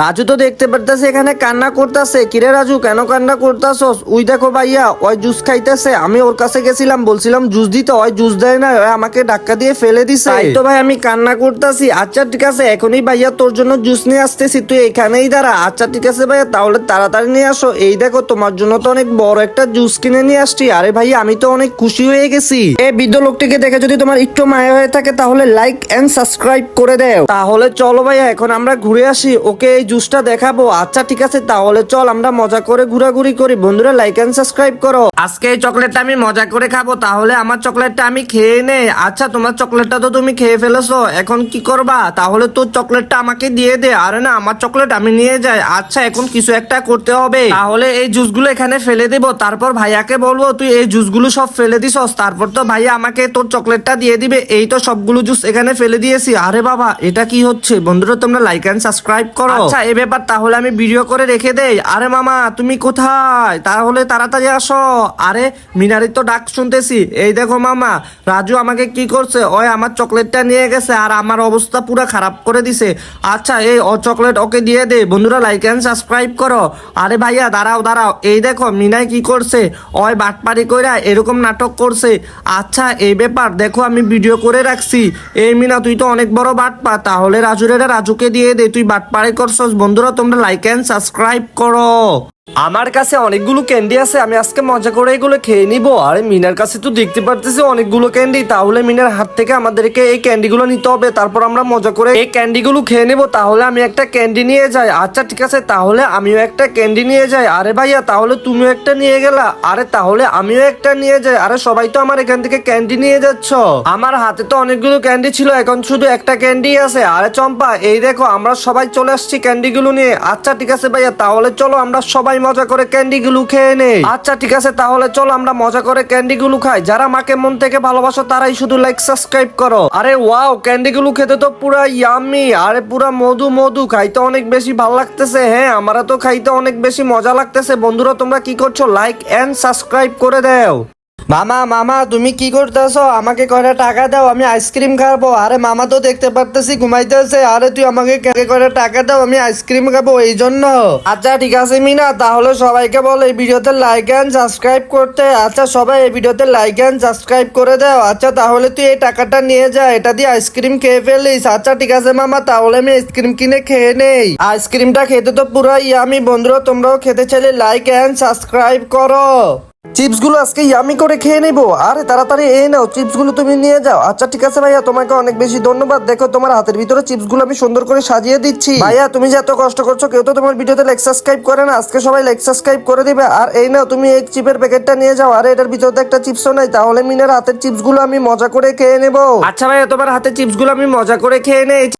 রাজু তো দেখতে পারতেছে এখানে কান্না করতেছে। কিরে রাজু কেন কান্না করতেছস? উই দেখো ভাইয়া ওই জুস খাইতেছে। আমি ওর কাছে গেছিলাম বলছিলাম জুস দিতে। ওই জুস দেয় না ওই আমাকে ধাক্কা দিয়ে ফেলে দিছে। তাই তো ভাই আমি কান্না করতেছি। আচ্ছা ঠিক আছে এখনই ভাইয়া তোর জন্য জুস নিয়ে আসতেছি তুই এখানেই দাঁড়া। আচ্ছা ঠিক আছে ভাইয়া তাহলে তাড়াতাড়ি নিয়ে আসো। এই দেখো তোমার জন্য তো অনেক বড় একটা জুস কিনে নিয়ে আসছি। আরে ভাইয়া আমি তো অনেক খুশি হয়ে গেছি। এই বৃদ্ধ লোকটিকে দেখে যদি তোমার একটু মায়া হয়ে থাকে তাহলে লাইক এন্ড সাবস্ক্রাইব করে দেও। তাহলে চলো ভাইয়া এখন আমরা ঘুরে আসি। ওকে এই জুসটা দেখাবো। আচ্ছা ঠিক আছে, তাহলে চল আমরা মজা করে ঘোরাঘুরি করি। বন্ধুরা লাইক অ্যান্ড সাবস্ক্রাইব করো। আজকে এই চকলেটটা আমি মজা করে খাব, তাহলে আমার চকলেটটা আমি খেয়ে নে। আচ্ছা তোমার চকলেটটা তো তুমি খেয়ে ফেলেছো, এখন কি করবা? তাহলে তোর চকলেটটা আমাকে দিয়ে দে, আরে না, আমার চকলেট আমি নিয়ে যাই। আচ্ছা এখন কিছু একটা করতে হবে। তাহলে এই জুসগুলো এখানে ফেলে দেবো, তারপর ভাইয়াকে বলব, তুই এই জুসগুলো সব ফেলে দিছস, তারপর তো ভাইয়া আমাকে তোর চকলেটটা দিয়ে দিবে। এই তো সবগুলো জুস এখানে ফেলে দিয়েছি। আরে বাবা, এটা কি হচ্ছে? বন্ধুরা, তোমরা লাইক এন্ড সাবস্ক্রাইব করো। আচ্ছা এই ব্যাপার তাহলে আমি ভিডিও করে রেখে দেই। আরে মামা, তুমি কোথায়? তাহলে তাড়াতাড়ি আসো। আরে মিনারির তো ডাক শুনতেছি। এই দেখো মামা, রাজু আমাকে কি করছে? ওই আমার চকলেটটা নিয়ে গেছে আর আমার অবস্থা পুরো খারাপ করে দিছে। আচ্ছা এই ও চকলেট ওকে দিয়ে দে। বন্ধুরা লাইক এন্ড সাবস্ক্রাইব করো। আরে ভাইয়া, দাঁড়াও দাঁড়াও। এই দেখো, মিনাই কি করছে? ওই বাটপারি কইরা এরকম নাটক করছে। আচ্ছা এই ব্যাপার, দেখো আমি ভিডিও করে রাখছি। এই মিনা, তুই তো অনেক বড় বাটপা। তাহলে রাজুরেরা রাজুকে দিয়ে দে। তুই বাটপারি করছস। বন্ধুরা, তোমরা লাইক এন্ড সাবস্ক্রাইব করো। আমার কাছে অনেকগুলো ক্যান্ডি আছে, আমি আজকে মজা করে এগুলো খেয়ে নিব। আরে মিনার কাছে তো দেখতে পারতেছি অনেকগুলো ক্যান্ডি, তাহলে মিনার হাত থেকে আমাদেরকে এই ক্যান্ডিগুলো নিতে হবে। তারপর আমরা মজা করে এই ক্যান্ডিগুলো খেয়ে নেব। তাহলে আমি একটা ক্যান্ডি নিয়ে যাই। আচ্ছা ঠিক আছে, তাহলে আমিও একটা ক্যান্ডি নিয়ে যাই। আরে ভাইয়া, তাহলে তুমিও একটা নিয়ে গেলা। আরে, তাহলে আমিও একটা নিয়ে যাই। আরে, সবাই তো আমার এখান থেকে ক্যান্ডি নিয়ে যাচ্ছ। আমার হাতে তো অনেকগুলো ক্যান্ডি ছিল, এখন শুধু একটা ক্যান্ডি আছে। আরে চম্পা, এই দেখো, আমরা সবাই চলে আসছি ক্যান্ডিগুলো নিয়ে। আচ্ছা ঠিক আছে ভাইয়া, তাহলে চলো আমরা সবাই মজা করে ক্যান্ডিগুলো খেয়ে নে। আচ্ছা ঠিক আছে, তাহলে চল আমরা মজা করে ক্যান্ডিগুলো খাই। যারা মাকে মন থেকে ভালোবাসো, তারাই শুধু লাইক সাবস্ক্রাইব করো। আরে ওয়াও ক্যান্ডিগুলো খেতে তো পুরা ইয়ামি আরে, পুরা মধু মধু। খাইতে অনেক বেশি ভালো লাগতেছে হ্যাঁ আমরা তো খাইতে অনেক বেশি মজা লাগতেছে। বন্ধুরা, তোমরা কি করছ? লাইক এন্ড সাবস্ক্রাইব করে দাও। মামা মামা, তুমি কি করতেছো? আমাকে কয়টা টাকা দাও, আমি আইসক্রিম খাব। আরে মামা তো দেখতে পারতেছি, ঘুমাইতেছে। আরে তুই আমাকে কে- কয়টা টাকা দাও, আমি আইসক্রিম খাব, এই জন্য। আচ্ছা ঠিক আছে, মিনা, তাহলে সবাইকে বল এই ভিডিওতে লাইক অ্যান্ড সাবস্ক্রাইব করতে। আচ্ছা সবাই এই ভিডিওতে লাইক অ্যান্ড সাবস্ক্রাইব করে দাও। আচ্ছা তাহলে তুই এই টাকাটা নিয়ে যা, এটা দিয়ে আইসক্রিম খেয়ে ফেলিস। আচ্ছা ঠিক আছে, মামা, তাহলে আমি আইসক্রিম কিনে খেয়ে নেই। আইসক্রিমটা খেতে তো পুরাই আমি বন্ধুরা, তোমরাও খেতে চাইলে লাইক অ্যান্ড সাবস্ক্রাইব করো। চিপসগুলো আজকে ইয়ামি করে খেয়ে নেব। আরে, তাড়াতাড়ি এই নাও চিপসগুলো তুমি নিয়ে যাও। আচ্ছা ঠিক আছে ভাইয়া, তোমাকে অনেক বেশি ধন্যবাদ। দেখো, তোমার হাতের ভিতরে চিপসগুলো আমি সুন্দর করে সাজিয়ে দিচ্ছি। ভাইয়া, তুমি যে এত কষ্ট করছ, কেউ তো তোমার ভিডিওতে লাইক সাবস্ক্রাইব করে না। আজকে সবাই লাইক সাবস্ক্রাইব করে দিবে। আর এই নাও, তুমি এই চিপের প্যাকেটটা নিয়ে যাও। আর, এটার ভিতরে একটা চিপসও নাই। তাহলে মিনের হাতের চিপসগুলো আমি মজা করে খেয়ে নেব। আচ্ছা ভাইয়া, তোমার হাতের চিপসগুলো আমি মজা করে খেয়ে নেই।